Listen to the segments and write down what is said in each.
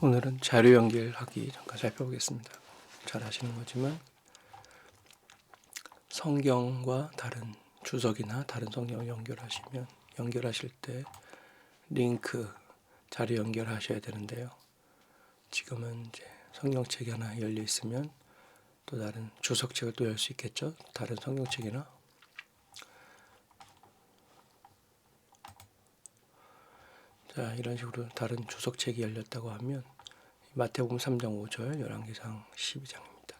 오늘은 자료 연결하기 잠깐 살펴보겠습니다. 잘 아시는 거지만 성경과 다른 주석이나 다른 성경을 연결하시면 연결하실 때 링크 자료 연결하셔야 되는데요. 지금은 이제 성경책이 하나 열려 있으면 또 다른 주석책을 또 열 수 있겠죠. 다른 성경책이나 자, 이런 식으로 다른 주석책이 열렸다고 하면 마태복음 3장 5절, 열왕기상 12장입니다.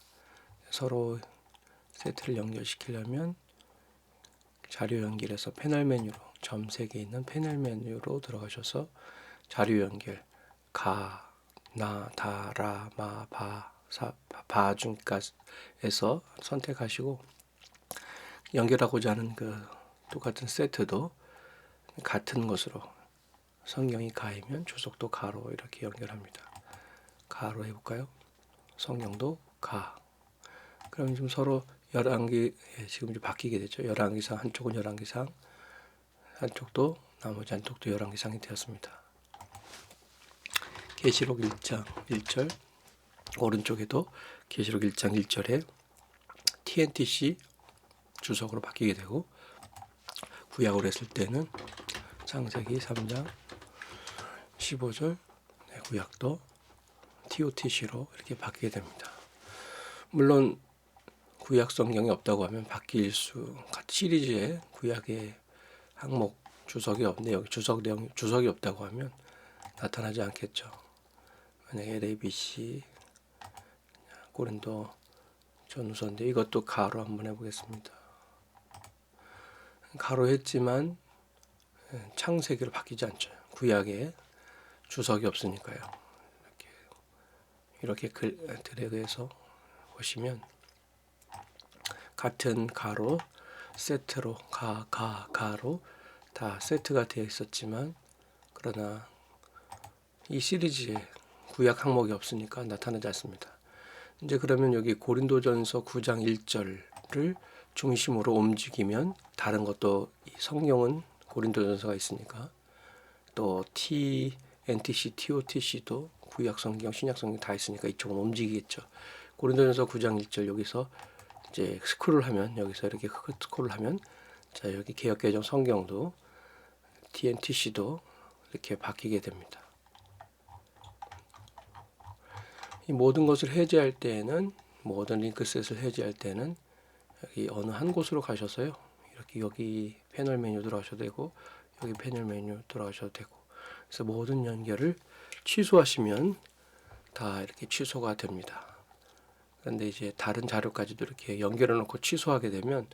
서로 세트를 연결시키려면 자료 연결에서 패널 메뉴로 점 3개 있는 패널 메뉴로 들어가셔서 자료 연결 가, 나, 다, 라, 마, 바, 사, 바 중까지에서 선택하시고 연결하고자 하는 그 똑같은 세트도 같은 것으로 성경이 가이면 주석도 가로 이렇게 연결합니다. 가로 해볼까요? 성경도 가. 그럼 지금 서로 열왕기 예, 지금 이제 바뀌게 되죠. 열왕기상 한쪽은 열왕기상 한쪽도 나머지 한쪽도 열왕기상이 되었습니다. 계시록 1장 1절 오른쪽에도 계시록 1장 1절에 TNTC 주석으로 바뀌게 되고 구약으로 했을 때는 창세기 3장 15절 네, 구약도 TOTC로 이렇게 바뀌게 됩니다. 물론 구약 성경이 없다고 하면 바뀔 수 시리즈의 구약의 항목 주석이 없는데 여기 주석 내용 주석이 없다고 하면 나타나지 않겠죠. 만약에 LABC 고린도 전후서인데 이것도 가로 한번 해보겠습니다. 가로 했지만 창세기로 바뀌지 않죠. 구약에 주석이 없으니까요. 이렇게 이렇게 글 드래그해서 보시면 같은 가로 세트로 가 가 가로 다 세트가 되어 있었지만 그러나 이 시리즈에 구약 항목이 없으니까 나타나지 않습니다. 이제 그러면 여기 고린도전서 9장 1절을 중심으로 움직이면 다른 것도 성경은 고린도전서가 있으니까 또 T, NTC, TOTC도 구약 성경, 신약 성경 다 있으니까 이쪽은 움직이겠죠. 고린도전서 9장 1절 여기서 이제 스크롤 하면 여기서 이렇게 스크롤 하면 자 여기 개혁개정 성경도 TNTC도 이렇게 바뀌게 됩니다. 이 모든 것을 해제할 때에는 모든 링크셋을 해제할 때는 여기 어느 한 곳으로 가셔서요. 이렇게 여기 패널 메뉴 들어가셔도 되고 여기 패널 메뉴 들어가셔도 되고 그래서 모든 연결을 취소하시면 다 이렇게 취소가 됩니다. 그런데 이제 다른 자료까지도 이렇게 연결해 놓고 취소하게 되면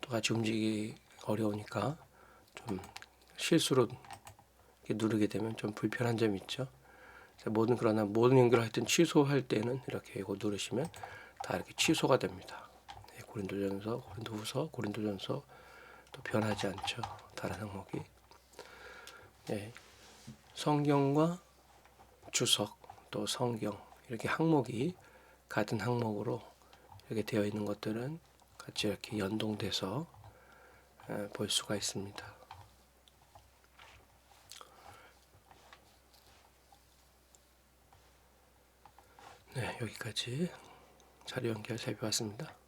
또 같이 움직이기 어려우니까 좀 실수로 누르게 되면 좀 불편한 점이 있죠. 모든 그러나 모든 연결할 땐 취소할 때는 이렇게 이거 누르시면 다 이렇게 취소가 됩니다. 네, 고린도전서, 고린도후서, 고린도전서 또 변하지 않죠. 다른 항목이. 네, 성경과 주석 또 성경 이렇게 항목이 같은 항목으로 이렇게 되어 있는 것들은 같이 이렇게 연동돼서 볼 수가 있습니다. 네, 여기까지 자료 연결 살펴봤습니다.